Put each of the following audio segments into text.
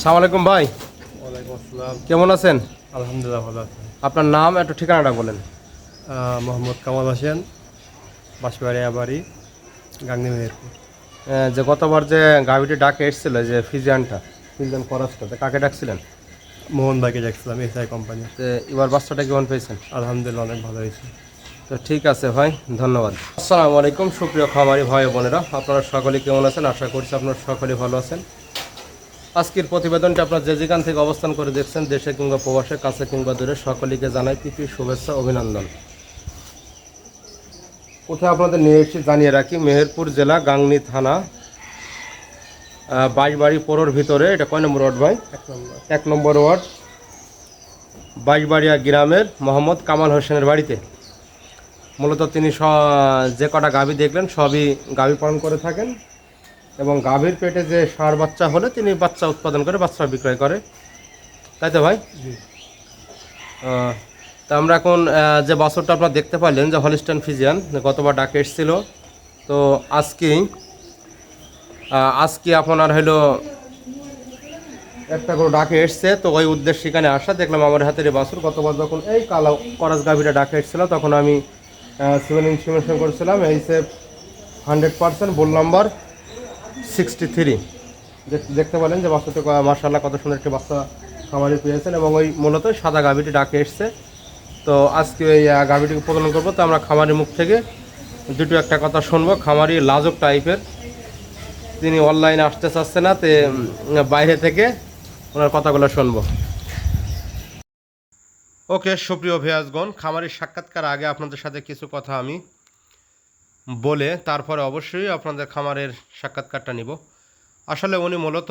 সালাম আলাইকুম ভাই। ওয়ালাইকুম আসসালাম। কেমন আছেন? আলহামদুলিল্লাহ ভালো আছেন আপনার নাম একটু ঠিকানাটা বলেন। মোহাম্মদ কামাল হোসেন বাঁশবাড়ি আবাড়ি গাংনি মেহেরপুর যে গতবার যে গাভিটি ডাকে এসেছিল যে ফিজিয়ানটা ফিজিয়ান ফরাসটা কাকে ডাকছিলেন? মোহন ভাইকে ডাকছিলাম এসআই কোম্পানি। এবার বাচ্চাটা কেমন পেয়েছেন? আলহামদুলিল্লাহ অনেক ভালো হয়েছে। তো ঠিক আছে ভাই ধন্যবাদ। আসসালামু আলাইকুম সুপ্রিয় খামারি ভাই বোনেরা। আপনারা সকলে কেমন আছেন? আশা করছি আপনারা সকলে ভালো আছেন। আজকের প্রতিবেদনটি আপনারা যে যেখান থেকে অবস্থান করে দেখছেন দেশে কিংবা প্রবাসে কাছে কিংবা দূরে সকলকে জানাই পিপি শুভেচ্ছা অভিনন্দন। কোথায় আপনাদের নিয়ে এসেছি জানিয়ে রাখি মেহেরপুর জেলা গাংনী থানা আহ, বাইশবাড়ি পৌরর ভিতরে। এটা কয় নম্বর ওয়ার্ড ভাই? এক নম্বর। এক নম্বর ওয়ার্ড। বাইশবাড়িয়া গ্রামের মোহাম্মদ কামাল হোসেনের বাড়িতে। মূলত তিনি স- যে কটা গাভী দেখলেন সবই গাভী পালন করে থাকেন। এবং গাভীর পেটে যে ষাঁড় বাচ্চা হলে তিনি বাচ্চা উৎপাদন করে বাচ্চা বিক্রয় করে। তাই তো ভাই? তা আমরা এখন যে বাছরটা আপনারা দেখতে পারলেন যে হলিস্টান ফিজিয়ান গতবার ডাকে এসেছিল। তো আজকেই আজকে আপনার হলো একটা করে ডাকে এসছে। তো ওই উদ্দেশ্যে এখানে আসা দেখলাম আমার হাতের এই বাছুর। গতবার যখন এই কালো করাস গাভিটা ডাকে এসেছিল তখন আমি সিভিল ইনফরমেশন করেছিলাম। এই সে হান্ড্রেড পার্সেন্ট বোল নাম্বার সিক্সটি থ্রি। দেখতে পেলেন যে বাচ্চাটা মার্শাল্লাহ কত সুন্দর একটি বাচ্চা খামারি পেয়েছেন এবং ওই মূলত সাদা গাভিটি ডাকে এসছে। তো আজকে ওই গাভিটিকে প্রদান করব। তো আমরা খামারির মুখ থেকে দুটো একটা কথা শুনব। খামারি লাজক টাইপের। তিনি অনলাইনে আসতে চাচ্ছে না, তে বাইরে থেকে ওনার কথাগুলো শুনব। ওকে, সুপ্রিয় ভিয়াসগণ খামারির সাক্ষাৎকার আগে আপনাদের সাথে কিছু কথা আমি বলে তারপরে অবশ্যই আপনাদের খামারের সাক্ষাৎকারটা নিব। আসলে উনি মূলত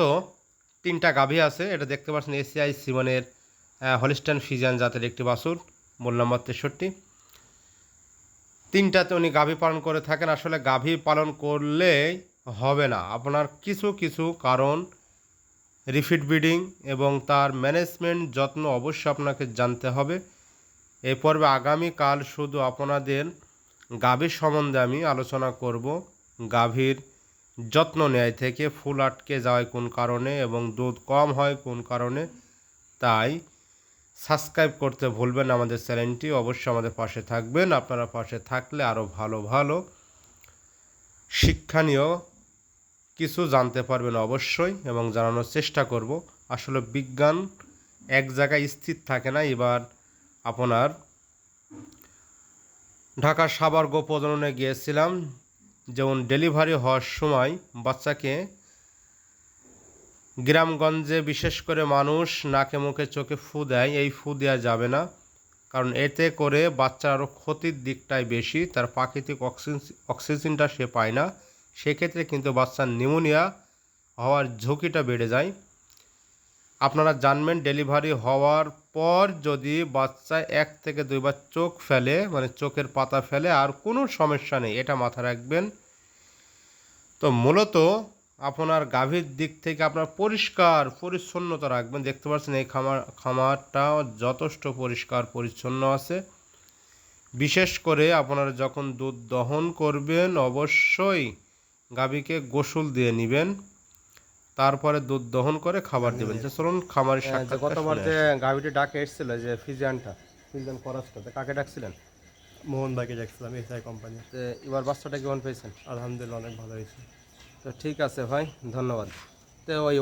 তিনটা গাভী আছে, এটা দেখতে পাচ্ছেন এসিআই সিমনের হলিস্টান ফিজিয়ান জাতের একটি বাছুর, মূল নম্বর তেষট্টি। তিনটাতে উনি গাভী পালন করে থাকেন। আসলে গাভী পালন করলে হবে না। আপনার কিছু কিছু কারণ, রিফিট ব্রিডিং এবং তার ম্যানেজমেন্ট যত্ন অবশ্যই আপনাকে জানতে হবে। এই পর্বে আগামীকাল শুধু আপনাদের গাভীর সম্বন্ধে আমি আলোচনা করব। গাভীর যত্ন নেয় থেকে ফুল আটকে যায় কোন কারণে এবং দুধ কম হয় কোন কারণে, তাই সাবস্ক্রাইব করতে ভুলবেন আমাদের চ্যানেলটি। অবশ্যই আমাদের পাশে থাকবেন। আপনারা পাশে থাকলে আরও ভালো ভালো শিক্ষণীয় কিছু জানতে পারবেন অবশ্যই এবং জানানোর চেষ্টা করব। আসলে বিজ্ঞান এক জায়গায় স্থির থাকে না। এবার আপনার ঢাকার সাবার গো প্রজননে গিয়েছিলাম। যেমন ডেলিভারি হওয়ার সময় বাচ্চাকে গ্রামগঞ্জে বিশেষ করে মানুষ নাকে মুখে চোখে ফু দেয়, এই ফু দেওয়া যাবে না। কারণ এতে করে বাচ্চার আরও ক্ষতির দিকটাই বেশি, তার প্রাকৃতিক অক্সিজেন, অক্সিজেনটা সে পায় না। সেক্ষেত্রে কিন্তু বাচ্চার নিউমোনিয়া হওয়ার ঝুঁকিটা বেড়ে যায়। আপনারা জানবেন ডেলিভারি হওয়ার পর যদি বাচ্চা এক থেকে দুইবার চোখ ফেলে মানে চোখের পাতা ফেলে, আর কোনো সমস্যা নেই, এটা মাথায় রাখবেন। তো মূলত আপনার গাভীর দিক থেকে আপনার পরিষ্কার পরিচ্ছন্নতা রাখবেন। দেখতে পাচ্ছেন এই খামার খামারটা যথেষ্ট পরিষ্কার পরিচ্ছন্ন আছে। বিশেষ করে আপনারা যখন দুধ দহন করবেন, অবশ্যই গাভীকে গোসল দিয়ে নেবেন। তারপরে দুধ দহন করে খাবার দেবেন। যে চলুন খামারের সাক্ষাৎ গতবার যে গাভিটি ডাকে এসেছিল যে ফিজিয়ানটা ফিজিয়ান ফরাসটা কাকে ডাকছিলেন? মোহন ভাইকে ডাকছিলাম এসআই কোম্পানি তো এবার বাচ্চাটা কেমন পেয়েছেন? আলহামদুলিল্লাহ অনেক ভালো হয়েছে। তো ঠিক আছে ভাই ধন্যবাদ। তো ওই